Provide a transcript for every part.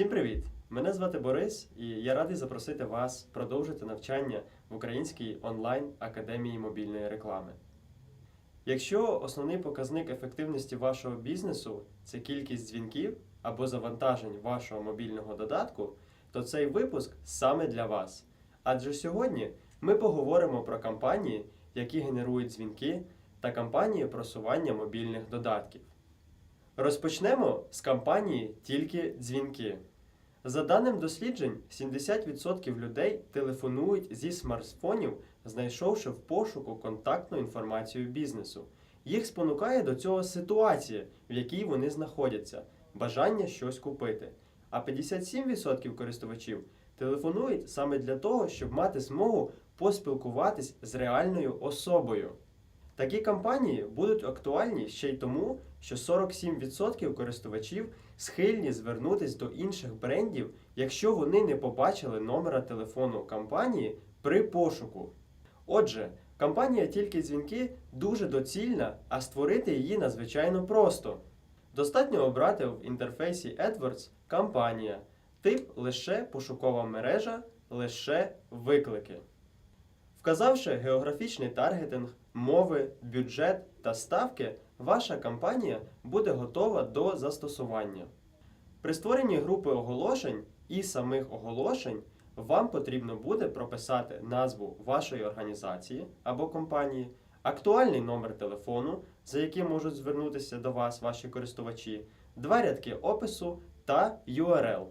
Всім привіт! Мене звати Борис, і я радий запросити вас продовжити навчання в Українській онлайн академії мобільної реклами. Якщо основний показник ефективності вашого бізнесу це кількість дзвінків або завантажень вашого мобільного додатку, то цей випуск саме для вас. Адже сьогодні ми поговоримо про кампанії, які генерують дзвінки, та кампанії просування мобільних додатків. Розпочнемо з кампанії Тільки дзвінки. За даним досліджень, 70% людей телефонують зі смартфонів, знайшовши в пошуку контактну інформацію бізнесу. Їх спонукає до цього ситуація, в якій вони знаходяться, бажання щось купити. А 57% користувачів телефонують саме для того, щоб мати змогу поспілкуватись з реальною особою. Такі кампанії будуть актуальні ще й тому, що 47% користувачів схильні звернутись до інших брендів, якщо вони не побачили номера телефону компанії при пошуку. Отже, кампанія тільки дзвінки дуже доцільна, а створити її надзвичайно просто. Достатньо обрати в інтерфейсі AdWords кампанія, тип лише пошукова мережа, лише виклики. Вказавши географічний таргетинг, мови, бюджет та ставки, ваша кампанія буде готова до застосування. При створенні групи оголошень і самих оголошень вам потрібно буде прописати назву вашої організації або компанії, актуальний номер телефону, за яким можуть звернутися до вас ваші користувачі, два рядки опису та URL.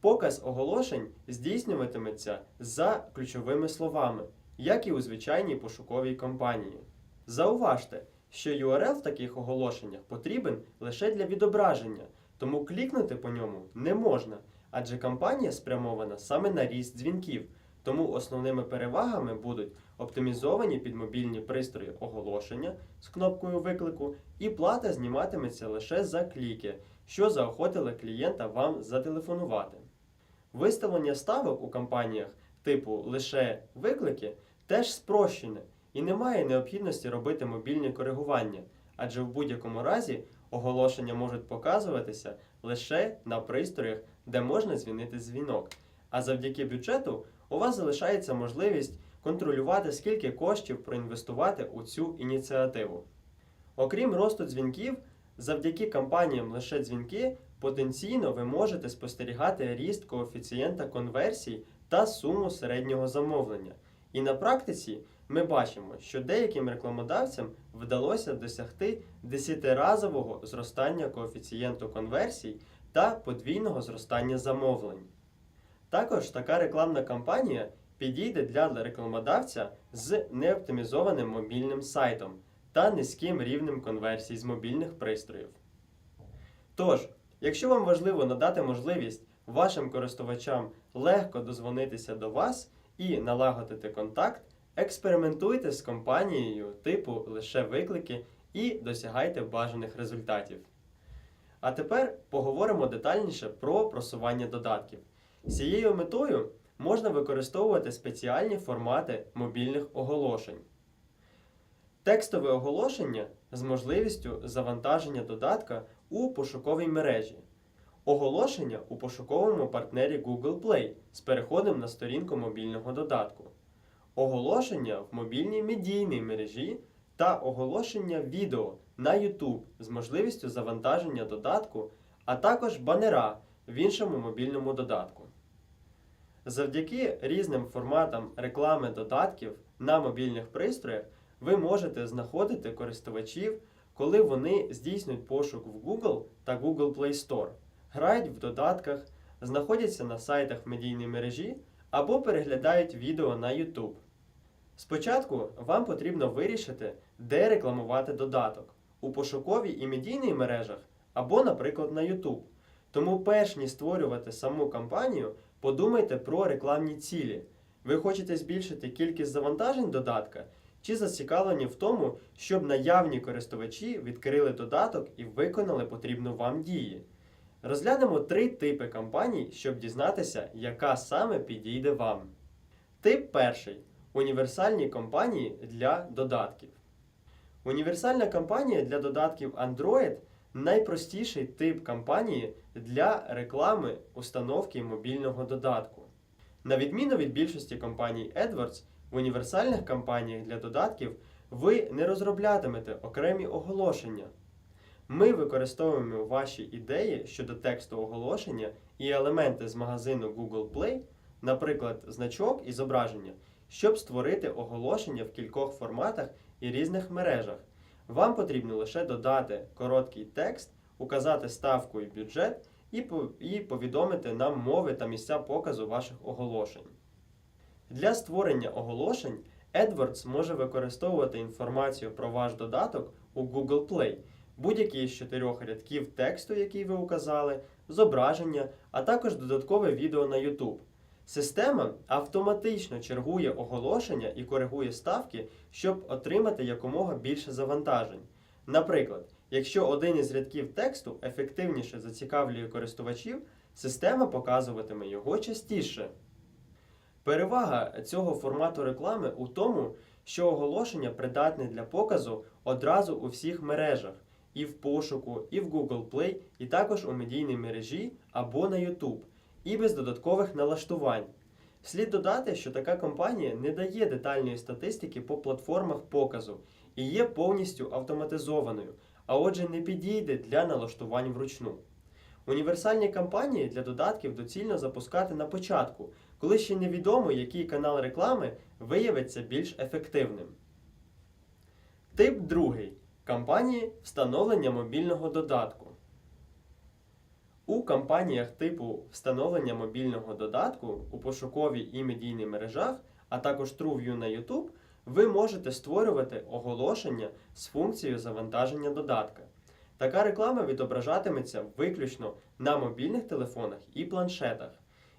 Показ оголошень здійснюватиметься за ключовими словами, як і у звичайній пошуковій кампанії. Зауважте, що URL в таких оголошеннях потрібен лише для відображення, тому клікнути по ньому не можна, адже кампанія спрямована саме на ріст дзвінків. Тому основними перевагами будуть оптимізовані під мобільні пристрої оголошення з кнопкою виклику, і плата зніматиметься лише за кліки, що заохотили клієнта вам зателефонувати. Виставлення ставок у кампаніях типу лише виклики теж спрощене і немає необхідності робити мобільні коригування, адже в будь-якому разі оголошення можуть показуватися лише на пристроях, де можна змінити дзвінок. А завдяки бюджету у вас залишається можливість контролювати, скільки коштів проінвестувати у цю ініціативу. Окрім росту дзвінків, завдяки кампаніям лише дзвінки потенційно ви можете спостерігати ріст коефіцієнта конверсій та суму середнього замовлення. І на практиці ми бачимо, що деяким рекламодавцям вдалося досягти 10-разового зростання коефіцієнту конверсій та подвійного зростання замовлень. Також така рекламна кампанія підійде для рекламодавця з неоптимізованим мобільним сайтом та низьким рівнем конверсій з мобільних пристроїв. Тож, якщо вам важливо надати можливість вашим користувачам легко дозвонитися до вас і налагодити контакт, експериментуйте з компанією типу лише виклики і досягайте бажаних результатів. А тепер поговоримо детальніше про просування додатків. З цією метою можна використовувати спеціальні формати мобільних оголошень. Текстове оголошення з можливістю завантаження додатка у пошуковій мережі. Оголошення у пошуковому партнері Google Play з переходом на сторінку мобільного додатку. Оголошення в мобільній медійній мережі та оголошення відео на YouTube з можливістю завантаження додатку, а також банера в іншому мобільному додатку. Завдяки різним форматам реклами додатків на мобільних пристроях ви можете знаходити користувачів, коли вони здійснюють пошук в Google та Google Play Store, грають в додатках, знаходяться на сайтах в медійній мережі або переглядають відео на YouTube. Спочатку вам потрібно вирішити, де рекламувати додаток у пошуковій і медійній мережах або, наприклад, на YouTube. Тому, перш ніж створювати саму кампанію, подумайте про рекламні цілі. Ви хочете збільшити кількість завантажень додатка, чи зацікавлені в тому, щоб наявні користувачі відкрили додаток і виконали потрібну вам дії. Розглянемо три типи кампаній, щоб дізнатися, яка саме підійде вам. Тип перший універсальні кампанії для додатків. Універсальна кампанія для додатків Android найпростіший тип кампанії для реклами установки мобільного додатку. На відміну від більшості компаній AdWords, в універсальних кампаніях для додатків ви не розроблятимете окремі оголошення. Ми використовуємо ваші ідеї щодо тексту оголошення і елементи з магазину Google Play, наприклад, значок і зображення, щоб створити оголошення в кількох форматах і різних мережах. Вам потрібно лише додати короткий текст, указати ставку і бюджет і повідомити нам мови та місця показу ваших оголошень. Для створення оголошень AdWords може використовувати інформацію про ваш додаток у Google Play, будь-який з чотирьох рядків тексту, який ви указали, зображення, а також додаткове відео на YouTube. Система автоматично чергує оголошення і коригує ставки, щоб отримати якомога більше завантажень. Наприклад, якщо один із рядків тексту ефективніше зацікавлює користувачів, система показуватиме його частіше. Перевага цього формату реклами у тому, що оголошення придатне для показу одразу у всіх мережах, і в пошуку, і в Google Play, і також у медійній мережі або на YouTube, і без додаткових налаштувань. Слід додати, що така компанія не дає детальної статистики по платформах показу і є повністю автоматизованою, а отже не підійде для налаштувань вручну. Універсальні кампанії для додатків доцільно запускати на початку, коли ще невідомо, який канал реклами виявиться більш ефективним. Тип другий кампанії встановлення мобільного додатку. У кампаніях типу встановлення мобільного додатку у пошуковій і медійних мережах, а також TrueView на YouTube, ви можете створювати оголошення з функцією завантаження додатка. Така реклама відображатиметься виключно на мобільних телефонах і планшетах.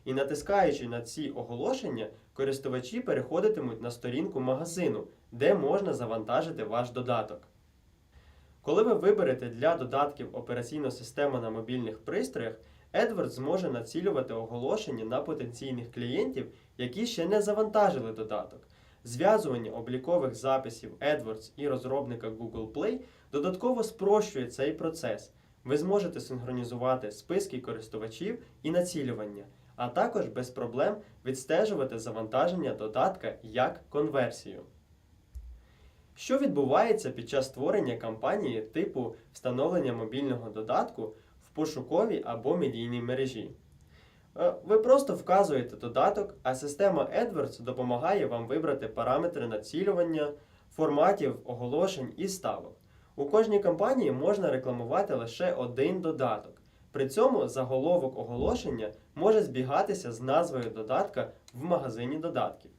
І натискаючи на ці оголошення, користувачі переходитимуть на сторінку магазину, де можна завантажити ваш додаток. Коли ви виберете для додатків операційну систему на мобільних пристроях, AdWords зможе націлювати оголошення на потенційних клієнтів, які ще не завантажили додаток. Зв'язування облікових записів AdWords і розробника Google Play додатково спрощує цей процес. Ви зможете синхронізувати списки користувачів і націлювання, а також без проблем відстежувати завантаження додатка як конверсію. Що відбувається під час створення кампанії типу встановлення мобільного додатку в пошуковій або медійній мережі? Е, Ви просто вказуєте додаток, а система AdWords допомагає вам вибрати параметри націлювання, форматів, оголошень і ставок. У кожній кампанії можна рекламувати лише один додаток. При цьому заголовок оголошення може збігатися з назвою додатка в магазині додатків.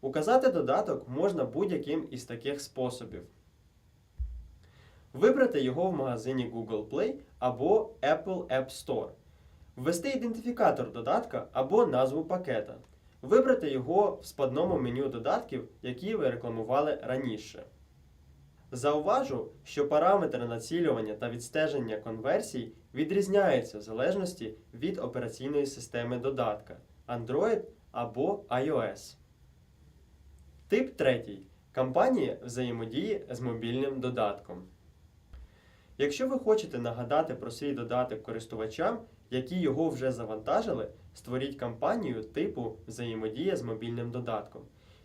Указати додаток можна будь-яким із таких способів. Вибрати його в магазині Google Play або Apple App Store. Ввести ідентифікатор додатка або назву пакета. Вибрати його в спадному меню додатків, які ви рекламували раніше. Зауважу, що параметри націлювання та відстеження конверсій відрізняються в залежності від операційної системи додатка Android або iOS. Тип третій. Кампанії взаємодії з мобільним додатком. Якщо ви хочете нагадати про свій додаток користувачам, які його вже завантажили, створіть кампанію типу взаємодія з мобільним додатком.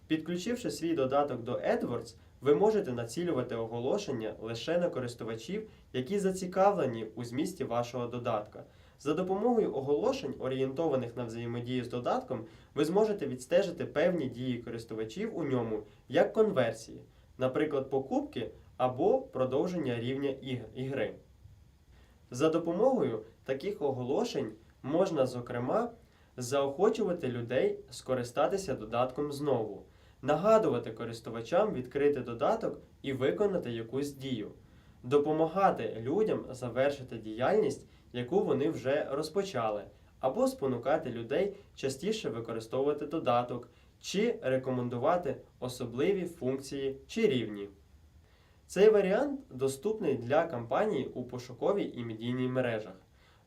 Підключивши свій додаток до AdWords, ви можете націлювати оголошення лише на користувачів, які зацікавлені у змісті вашого додатка. За допомогою оголошень, орієнтованих на взаємодію з додатком, ви зможете відстежити певні дії користувачів у ньому як конверсії, наприклад, покупки або продовження рівня ігри. За допомогою таких оголошень можна, зокрема, заохочувати людей скористатися додатком знову, нагадувати користувачам відкрити додаток і виконати якусь дію, допомагати людям завершити діяльність, яку вони вже розпочали, або спонукати людей частіше використовувати додаток чи рекомендувати особливі функції чи рівні. Цей варіант доступний для кампаній у пошуковій і медійній мережах.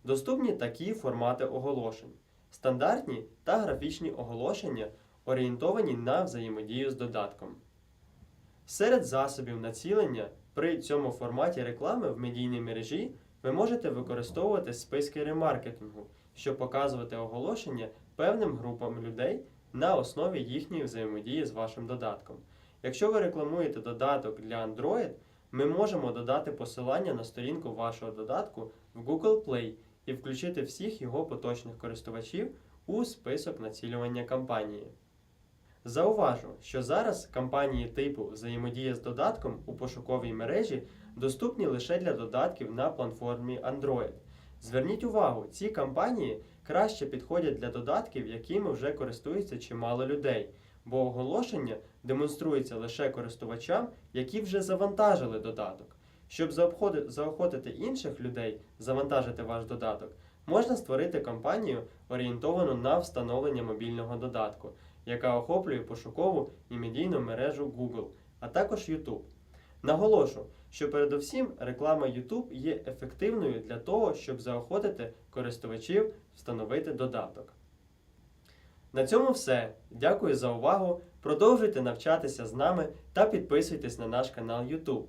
Доступні такі формати оголошень: стандартні та графічні оголошення, орієнтовані на взаємодію з додатком. Серед засобів націлення при цьому форматі реклами в медійній мережі ви можете використовувати списки ремаркетингу, щоб показувати оголошення певним групам людей на основі їхньої взаємодії з вашим додатком. Якщо ви рекламуєте додаток для Android, ми можемо додати посилання на сторінку вашого додатку в Google Play і включити всіх його поточних користувачів у список націлювання кампанії. Зауважу, що зараз кампанії типу взаємодія з додатком у пошуковій мережі доступні лише для додатків на платформі Android. Зверніть увагу, ці кампанії краще підходять для додатків, якими вже користується чимало людей, бо оголошення демонструється лише користувачам, які вже завантажили додаток. Щоб заохотити інших людей завантажити ваш додаток, можна створити кампанію, орієнтовану на встановлення мобільного додатку, яка охоплює пошукову і медійну мережу Google, а також YouTube. Наголошу, що передусім реклама YouTube є ефективною для того, щоб заохотити користувачів встановити додаток. На цьому все. Дякую за увагу. Продовжуйте навчатися з нами та підписуйтесь на наш канал YouTube.